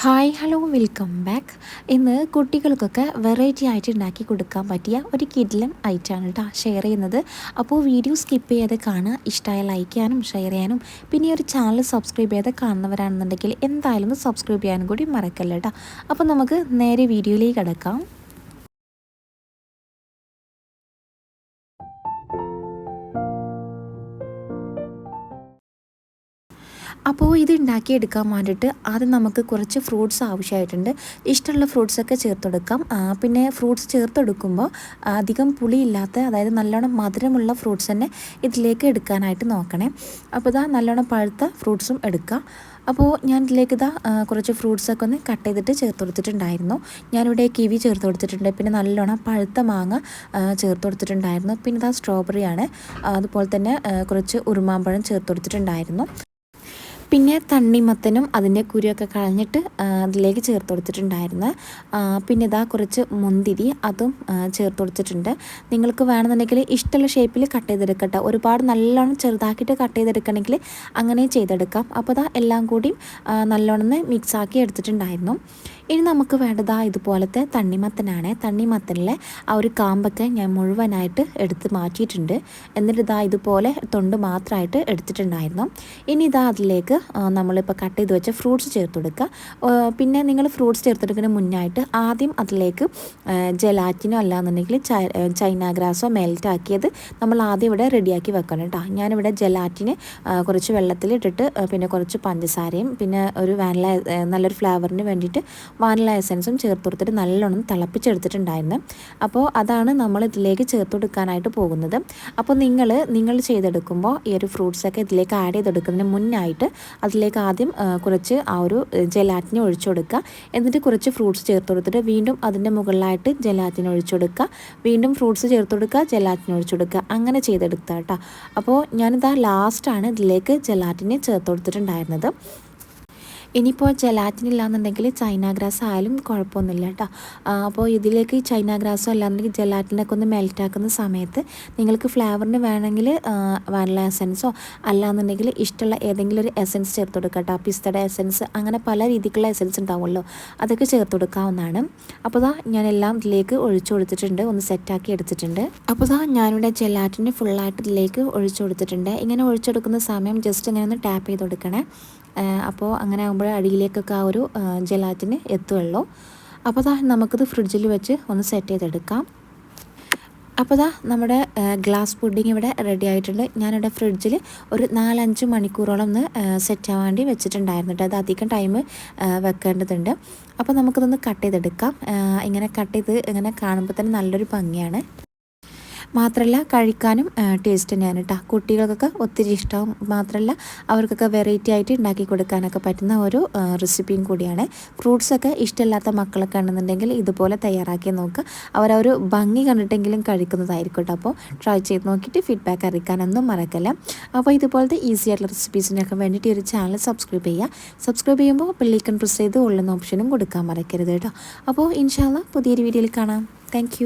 Hi hello welcome back ഇന്ന് കുട്ടികൾക്കൊക്കെ variety ആയിട്ട് ഉണ്ടാക്കി കൊടുക്കാൻ പറ്റിയ ഒരു കിഡിലും ഐറ്റാണ് കേട്ടോ ഷെയർ ചെയ്യുന്നത്. അപ്പോൾ വീഡിയോ സ്കിപ്പ് ചെയ്ത് കാണുക ഇഷ്ടമായ ലൈക്ക് ചെയ്യാനും ഷെയർ ചെയ്യാനും പിന്നെ ഒരു ചാനൽ സബ്സ്ക്രൈബ് ചെയ്ത് കാണുന്നവരാണെന്നുണ്ടെങ്കിൽ എന്തായാലും സബ്സ്ക്രൈബ് ചെയ്യാനും കൂടി മറക്കല്ല കേട്ടോ അപ്പോൾ നമുക്ക് നേരെ വീഡിയോയിലേക്ക് കിടക്കാം. അപ്പോൾ ഇത് ഉണ്ടാക്കിയെടുക്കാൻ വേണ്ടിയിട്ട് ആദ്യം നമുക്ക് കുറച്ച് ഫ്രൂട്ട്സ് ആവശ്യമായിട്ടുണ്ട് ഇഷ്ടമുള്ള ഫ്രൂട്ട്സൊക്കെ ചേർത്തെടുക്കാം. പിന്നെ ഫ്രൂട്ട്സ് ചേർത്തെടുക്കുമ്പോൾ അധികം പുളിയില്ലാത്ത അതായത് നല്ലോണം മധുരമുള്ള ഫ്രൂട്ട്സ് തന്നെ ഇതിലേക്ക് എടുക്കാനായിട്ട് നോക്കണേ. അപ്പോൾ ഇതാ നല്ലോണം പഴുത്ത ഫ്രൂട്ട്സും എടുക്കാം. അപ്പോൾ ഞാൻ ഇതിലേക്ക് ഇതാ കുറച്ച് ഫ്രൂട്ട്സൊക്കെ ഒന്ന് കട്ട് ചെയ്തിട്ട് ചേർത്ത് കൊടുത്തിട്ടുണ്ടായിരുന്നു ഞാനിവിടെ കിവി ചേർത്ത് കൊടുത്തിട്ടുണ്ട് പിന്നെ നല്ലോണം പഴുത്ത മാങ്ങ ചേർത്ത് കൊടുത്തിട്ടുണ്ടായിരുന്നു പിന്നെ ഇതാ സ്ട്രോബെറിയാണ്. അതുപോലെ തന്നെ കുറച്ച് ഉറുമാമ്പഴം ചേർത്ത് കൊടുത്തിട്ടുണ്ടായിരുന്നു പിന്നെ തണ്ണിമത്തനും അതിന്റെ കുരുവൊക്കെ കളഞ്ഞിട്ട് അതിലേക്ക് ചേർത്ത് കൊടുത്തിട്ടുണ്ടായിരുന്നു. പിന്നെ ഇതാ കുറച്ച് മുന്തിരി അതും ചേർത്ത് കൊടുത്തിട്ടുണ്ട്. നിങ്ങൾക്ക് വേണമെന്നുണ്ടെങ്കിൽ ഇഷ്ടമുള്ള ഷേപ്പിൽ കട്ട് ചെയ്തെടുക്കട്ടെ. ഒരുപാട് നല്ലോണം ചെറുതാക്കിയിട്ട് കട്ട് ചെയ്തെടുക്കണമെങ്കിൽ അങ്ങനെ ചെയ്തെടുക്കാം. അപ്പോൾ ഇതാ എല്ലാം കൂടി നല്ലോണം മിക്സാക്കി എടുത്തിട്ടുണ്ടായിരുന്നു. ഇനി നമുക്ക് വേണ്ടത് ഇതുപോലത്തെ തണ്ണിമത്തനാണ്. തണ്ണിമത്തനിലെ ആ ഒരു കാമ്പൊക്കെ ഞാൻ മുഴുവനായിട്ട് എടുത്ത് മാറ്റിയിട്ടുണ്ട്. എന്നിട്ട് ഇതാ ഇതുപോലെ തൊണ്ട് മാത്രമായിട്ട് എടുത്തിട്ടുണ്ടായിരുന്നു. ഇനി ഇതാ അതിലേക്ക് നമ്മളിപ്പോൾ കട്ട് ചെയ്ത് വെച്ച ഫ്രൂട്ട്സ് ചേർത്ത് കൊടുക്കുക. പിന്നെ നിങ്ങൾ ഫ്രൂട്ട്സ് ചേർത്തെടുക്കുന്നതിന് മുന്നായിട്ട് ആദ്യം അതിലേക്ക് ജലാറ്റിനോ അല്ലാന്നുണ്ടെങ്കിൽ ചൈന ഗ്രാസോ മെൽറ്റ് ആക്കിയത് നമ്മൾ ആദ്യം ഇവിടെ റെഡിയാക്കി വെക്കണം കേട്ടോ. ഞാനിവിടെ ജലാറ്റിന് കുറച്ച് വെള്ളത്തിലിട്ടിട്ട് പിന്നെ കുറച്ച് പഞ്ചസാരയും പിന്നെ ഒരു വാനില നല്ലൊരു ഫ്ലേവറിന് വേണ്ടിയിട്ട് വാനില എസൻസും ചേർത്ത് കൊടുത്തിട്ട് നല്ലോണം തിളപ്പിച്ചെടുത്തിട്ടുണ്ടായിരുന്നു. അപ്പോൾ അതാണ് നമ്മൾ ഇതിലേക്ക് ചേർത്ത് കൊടുക്കാനായിട്ട് പോകുന്നത്. അപ്പോൾ നിങ്ങൾ നിങ്ങൾ ചെയ്തെടുക്കുമ്പോൾ ഈ ഒരു ഫ്രൂട്ട്സൊക്കെ ഇതിലേക്ക് ആഡ് ചെയ്തെടുക്കുന്നതിന് മുന്നായിട്ട് അതിലേക്ക് ആദ്യം കുറച്ച് ആ ഒരു ജലാറ്റിനെ ഒഴിച്ചു കൊടുക്കുക എന്നിട്ട് കുറച്ച് ഫ്രൂട്ട്സ് ചേർത്ത് കൊടുത്തിട്ട് വീണ്ടും അതിന്റെ മുകളിലായിട്ട് ജലാറ്റിന് ഒഴിച്ചു കൊടുക്കുക വീണ്ടും ഫ്രൂട്ട്സ് ചേർത്ത് കൊടുക്കുക ജലാറ്റിന് ഒഴിച്ചു കൊടുക്കുക അങ്ങനെ ചെയ്തെടുക്കുക കേട്ടോ. അപ്പോൾ ഞാനിതാ ലാസ്റ്റാണ് ഇതിലേക്ക് ജലാറ്റിനെ ചേർത്ത് കൊടുത്തിട്ടുണ്ടായിരുന്നത് ഇനിയിപ്പോൾ ജലാറ്റിൻ ഇല്ലാന്നുണ്ടെങ്കിൽ ചൈന ഗ്രാസ് ആയാലും കുഴപ്പമൊന്നുമില്ല കേട്ടോ. അപ്പോൾ ഇതിലേക്ക് ചൈന ഗ്രാസോ അല്ലാന്നുണ്ടെങ്കിൽ ജലാറ്റിനൊക്കെ ഒന്ന് മെൽറ്റാക്കുന്ന സമയത്ത് നിങ്ങൾക്ക് ഫ്ലേവറിന് വേണമെങ്കിൽ വാനില എസൻസോ അല്ലാന്നുണ്ടെങ്കിൽ ഇഷ്ടമുള്ള ഏതെങ്കിലും ഒരു എസൻസ് ചേർത്ത് കൊടുക്കുക കേട്ടോ. പിസ്തയുടെ എസൻസ് അങ്ങനെ പല രീതിക്കുള്ള എസൻസ് ഉണ്ടാവുമല്ലോ. അതൊക്കെ ചേർത്ത് കൊടുക്കാവുന്നതാണ്. അപ്പോൾ ഇതാ ഞാനെല്ലാം ഇതിലേക്ക് ഒഴിച്ചു കൊടുത്തിട്ടുണ്ട്. ഒന്ന് സെറ്റാക്കി എടുത്തിട്ടുണ്ട്. അപ്പോൾ ഇതാ ഞാനിവിടെ ജലാറ്റിന് ഫുള്ളായിട്ട് ഇതിലേക്ക് ഒഴിച്ചു കൊടുത്തിട്ടുണ്ട്. ഇങ്ങനെ ഒഴിച്ചെടുക്കുന്ന സമയം ജസ്റ്റ് ഇങ്ങനെ ഒന്ന് ടാപ്പ് ചെയ്ത് കൊടുക്കണേ. അപ്പോൾ അങ്ങനെ ആകുമ്പോൾ അടിയിലേക്കൊക്കെ ആ ഒരു ജലാറ്റിന് എത്തുമല്ലോ അപ്പോൾ ദാ നമുക്കിത് ഫ്രിഡ്ജിൽ വെച്ച് ഒന്ന് സെറ്റ് ചെയ്തെടുക്കാം. അപ്പോൾ ദാ നമ്മുടെ ഗ്ലാസ് പുഡിംഗ് ഇവിടെ റെഡി ആയിട്ടുണ്ട്. ഞാനിവിടെ ഫ്രിഡ്ജിൽ ഒരു നാലഞ്ച് മണിക്കൂറോളം ഒന്ന് സെറ്റ് ആവാൻ വേണ്ടി വെച്ചിട്ടുണ്ടായിരുന്നു കേട്ടോ. അത് അധികം ടൈം വെക്കേണ്ടതുണ്ട്. അപ്പോൾ നമുക്കിതൊന്ന് കട്ട് ചെയ്തെടുക്കാം. ഇങ്ങനെ കട്ട് ചെയ്ത് ഇങ്ങനെ കാണുമ്പോൾ തന്നെ നല്ലൊരു ഭംഗിയാണ്. മാത്രമല്ല കഴിക്കാനും ടേസ്റ്റ് തന്നെയാണ് കേട്ടോ കുട്ടികൾക്കൊക്കെ ഒത്തിരി ഇഷ്ടവും മാത്രമല്ല അവർക്കൊക്കെ വെറൈറ്റി ആയിട്ട് ഉണ്ടാക്കി കൊടുക്കാനൊക്കെ പറ്റുന്ന ഒരു റെസിപ്പിയും കൂടിയാണ്. ഫ്രൂട്ട്സൊക്കെ ഇഷ്ടമില്ലാത്ത മക്കളൊക്കെ ഉണ്ടെന്നുണ്ടെങ്കിൽ ഇതുപോലെ തയ്യാറാക്കി നോക്കുക അവരൊരു ഭംഗി കണ്ടിട്ടെങ്കിലും കഴിക്കുന്നതായിരിക്കും കേട്ടോ അപ്പോൾ ട്രൈ ചെയ്ത് നോക്കിയിട്ട് ഫീഡ്ബാക്ക് അറിയിക്കാനൊന്നും മറക്കല്ല. അപ്പോൾ ഇതുപോലത്തെ ഈസി ആയിട്ടുള്ള റെസിപ്പീസിനൊക്കെ വേണ്ടിയിട്ട് ഒരു ചാനൽ സബ്സ്ക്രൈബ് ചെയ്യുക. സബ്സ്ക്രൈബ് ചെയ്യുമ്പോൾ ബെല്ലൈക്കൺ പ്രസ് ചെയ്ത് ഉള്ളുന്ന ഓപ്ഷനും കൊടുക്കാൻ മറക്കരുത് കേട്ടോ അപ്പോൾ ഇൻഷാല്ല പുതിയൊരു വീഡിയോയിൽ കാണാം. താങ്ക്